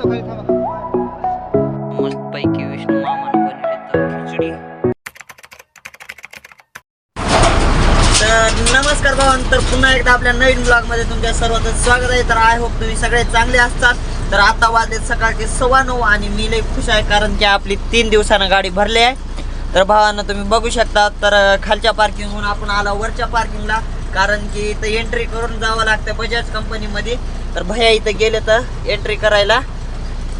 मस्त पैकी विष्णू मामानं बनवली तर खिचडी. तर नमस्कार भावांनो तर पुन्हा एकदा आपल्या नवीन ब्लॉगमध्ये तुमच्या सर्वांचं स्वागत आहे. तर आय होप तुम्ही सगळे चांगले असतात. तर आता वाजले सकाळचे सव्वा नऊ आणि मी लई खुश आहे कारण की आपली तीन दिवसानं गाडी भरली आहे. तर भावांना तुम्ही बघू शकता तर खालच्या पार्किंगहून आपण आला वरच्या पार्किंगला कारण की इथं एंट्री करून जावं लागतं बजाज कंपनीमध्ये तर भैया इथं गेले तर एंट्री करायला.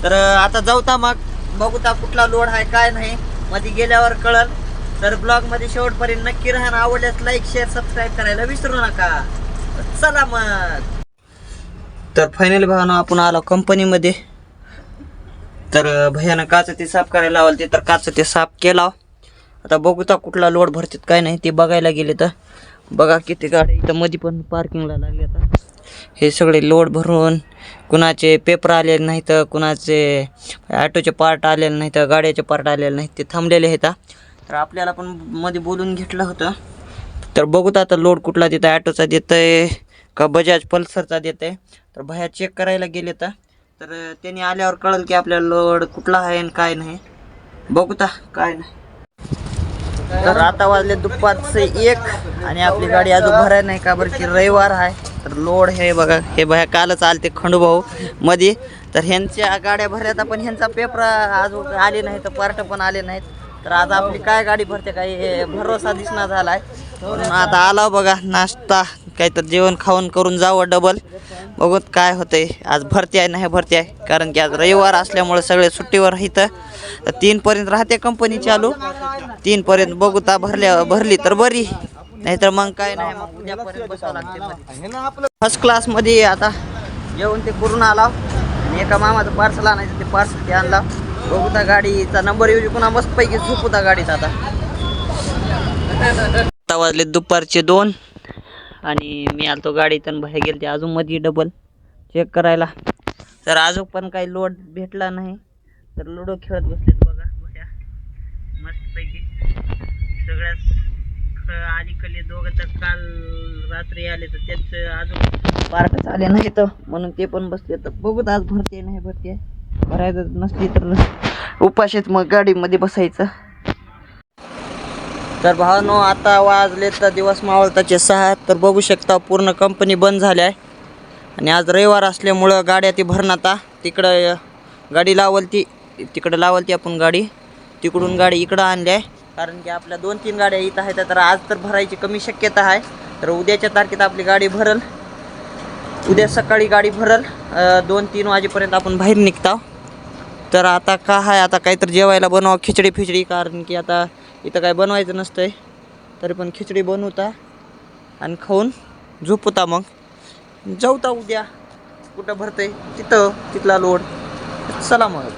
तर आता जाऊता मग. बघूता कुठला लोड आहे काय नाही. मध्ये गेल्यावर कळल. तर ब्लॉगमध्ये शेवटपर्यंत नक्की राहा आवडल्यास लाईक शेअर सबस्क्राईब करायला विसरू नका. चला मग. तर फायनल भावानं आपण आलो कंपनीमध्ये तर अं, भैयानं काच ते साफ करायला लावलं ते तर काच ते साफ केला. आता बघूता कुठला लोड भरतात काय नाही. ते बघायला गेले तर. बघा किती गाड्या इथं मध्ये पण पार्किंगला लागले आता. हे सगळे लोड भरून कुणाचे पेपर आलेले नाहीत कुणाचे ॲटोचे पार्ट आलेले नाहीत गाड्याचे पार्ट आलेले नाहीत ते थांबलेले आहेत तर आपल्याला पण मध्ये बोलून घेतलं होतं. तर बघूत आता लोड कुठला देतं आहे ॲटोचा देत आहे का बजाज पल्सरचा देत आहे तर भया चेक करायला गेले तर तर त्यांनी आल्यावर कळलं की आपल्याला लोड कुठला आहे आणि काय नाही. बघूता काय नाही. तर आता वाजले दुपारचे एक आणि आपली गाडी अजून भरायला नाही का बरं की रविवार आहे. तर लोड हे बघा हे बघा कालच आले ते खंडूभाऊ मध्ये तर ह्यांच्या गाड्या भरल्यात पण ह्यांचा पेपर आज आले नाही तर पार्ट पण आले नाहीत. तर आज आपली काय गाडी भरते काही हे भरोसा झाला झालाय. म्हणून आता आला बघा नाश्ता काहीतरी जेवण खाऊन करून जावं डबल बघूत काय होते आज भरती आहे नाही भरती आहे. कारण की आज रविवार असल्यामुळे सगळे सुट्टीवर इथं. तीनपर्यंत राहते कंपनी चालू. तीनपर्यंत बघूता भरल्या भरली तर बरी. नाहीतर मग काय नाही मग उद्यापर्यंत बसावं लागते फर्स्ट क्लासमध्ये आता जेवण ते करून आला आणि एका मामाचं पार्सल आणायचं ते पार्सल ते आणला बघूता गाडीचा नंबर येऊ पुन्हा मस्तपैकी झोपूता गाडीचा आता. आत्ता वाजले दुपारचे दोन. आणि मी आलतो गाडी तर बाहेर गेलते. अजून मध्ये डबल चेक करायला. तर अजून पण काही लोड भेटला नाही. तर लुडो खेळत बसलेत बघा. बघा मस्तपैकी. सगळ्यात ख- अलीकडले दोघं तर काल रात्री आले तर त्यांचं अजून पार्कच आले नाही तर म्हणून ते पण बसले. तर बघूत आज भरते नाही भरते. भरायचं नसली तर उपाशीच मग गाडीमध्ये बसायचं. तर भावानो आता वाजले तर दिवस मावळताचे सहा तर बघू शकता पूर्ण कंपनी बंद झाली आहे आणि आज रविवार असल्यामुळं गाड्या ती भरणाता आता तिकडं गाडी लावल ती तिकडं लावल ती आपण गाडी. तिकडून गाडी इकडं आणली आहे कारण की आपल्या दोन तीन गाड्या इथं आहेत तर आज तर भरायची कमी शक्यता आहे. तर उद्याच्या तारखेत आपली गाडी भरल. उद्या सकाळी गाडी भरल. दोन तीन वाजेपर्यंत आपण बाहेर निघतो. तर आता का आहे आता काहीतरी जेवायला बनवा खिचडी फिचडी कारण की आता इथं काय बनवायचं नसतंय. तरी पण खिचडी बनवता आणि खाऊन झोपता मग. जाऊता उद्या. कुठं भरतंय? तिथं. तिथला लोड. चला मग.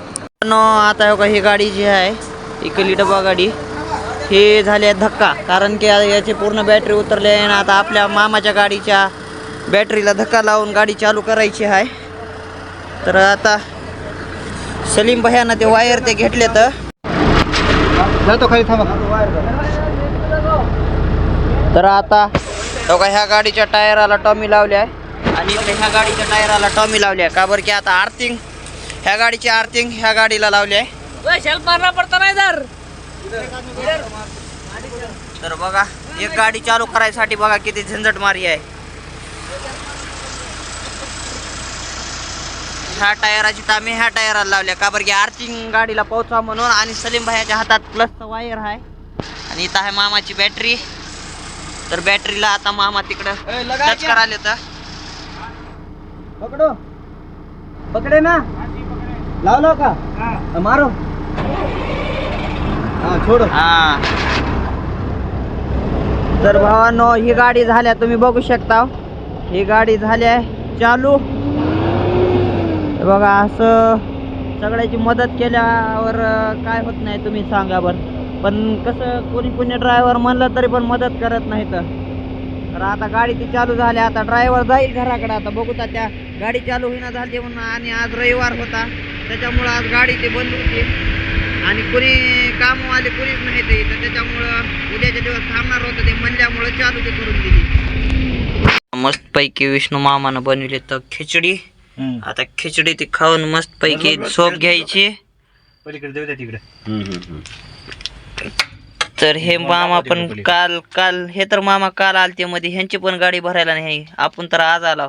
पण आता हो का ही गाडी जी आहे इकली डबा गाडी हे झाली आहे धक्का. कारण की याची पूर्ण बॅटरी उतरली आहे आणि आता आपल्या मामाच्या गाडीच्या बॅटरीला धक्का लावून गाडी चालू करायची आहे. तर आता सलीम भैयानं ते वायर ते घेतले तर जातो खाली थांबा. तर आता तो का ह्या गाडीच्या टायराला टॉमी लावली आहे. आणि इकडे ह्या गाडीच्या टायराला टॉमी लावली आहे. का बरं की आता आर्थिंग ह्या गाडीची आर्थिंग ह्या गाडीला लावली आहे. तर बघा एक गाडी चालू करायसाठी बघा किती झंझट मारी आहे. ह्या टायराची टामी ह्या टायराला लावल्या. का बरं की आर्थिंग गाडीला पोहोचा म्हणून आणि सलीम भाईच्या हातात प्लसचा वायर आहे. आणि इथं आहे मामाची बॅटरी तर बॅटरीला आता मामा तिकडं टच करायला तर पकडो? पकडे ना. लावलो का? हा, मारो? हा छोडो. हा. तर भावांनो ही गाडी झाल्या तुम्ही बघू शकता. ही गाडी झाल्या चालू. हे बघा असं सगळ्याची मदत केल्यावर काय होत नाही तुम्ही सांगा बरं. पण कसं कोणी कोणी ड्रायव्हर म्हणलं तरी पण मदत करत नाही तर. आता गाडी ती चालू झाली आता ड्रायव्हर जाईल घराकडे. आता बघू तर त्या गाडी चालू होईना झाली म्हणून आणि आज रविवार होता. त्याच्यामुळं आज गाडी ती बंद होती. आणि कोणी कामवाले कोणीच नाही ते तर त्याच्यामुळं उद्याचे दिवस थांबणार होतं. ते म्हणल्यामुळं चालू ते करून दिली. मस्तपैकी विष्णू मामानं बनवली तर खिचडी. आता खिचडी ती खाऊन मस्त पैकी झोप घ्यायची. पलीकडे देऊ द्या तिकडे. तर हे मामा पण काल काल हे तर मामा काल आलते मध्ये ह्यांची पण गाडी भरायला नाही. आपण तर आज आलो.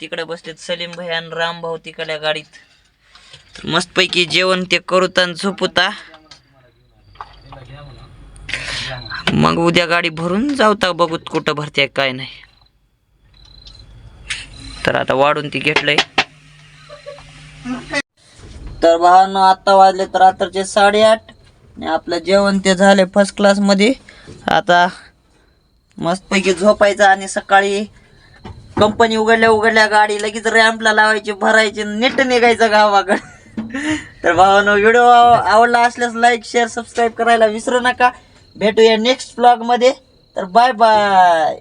तिकडे बसलेत सलीम भाई आणि राम भाऊ तिकडल्या गाडीत. तर मस्त पैकी जेवण ते करूत आणि झोपूता मग उद्या गाडी भरून जाऊता बघूत कुठं भरते काय नाही. तर आता वाढून ती घेतलंय. तर भावानं आता वाजले तर रात्रीचे साडेआठ आणि आपलं जेवण ते झाले फर्स्ट क्लासमध्ये. आता मस्तपैकी झोपायचं आणि सकाळी कंपनी उघडल्या उघडल्या गाडी लगेच रॅम्पला लावायची भरायची नीट निघायचं गावाकडे. तर भावानो व्हिडिओ आवडला असल्यास लाईक शेअर सबस्क्राईब करायला विसरू नका. भेटूया नेक्स्ट ब्लॉगमध्ये. तर बाय बाय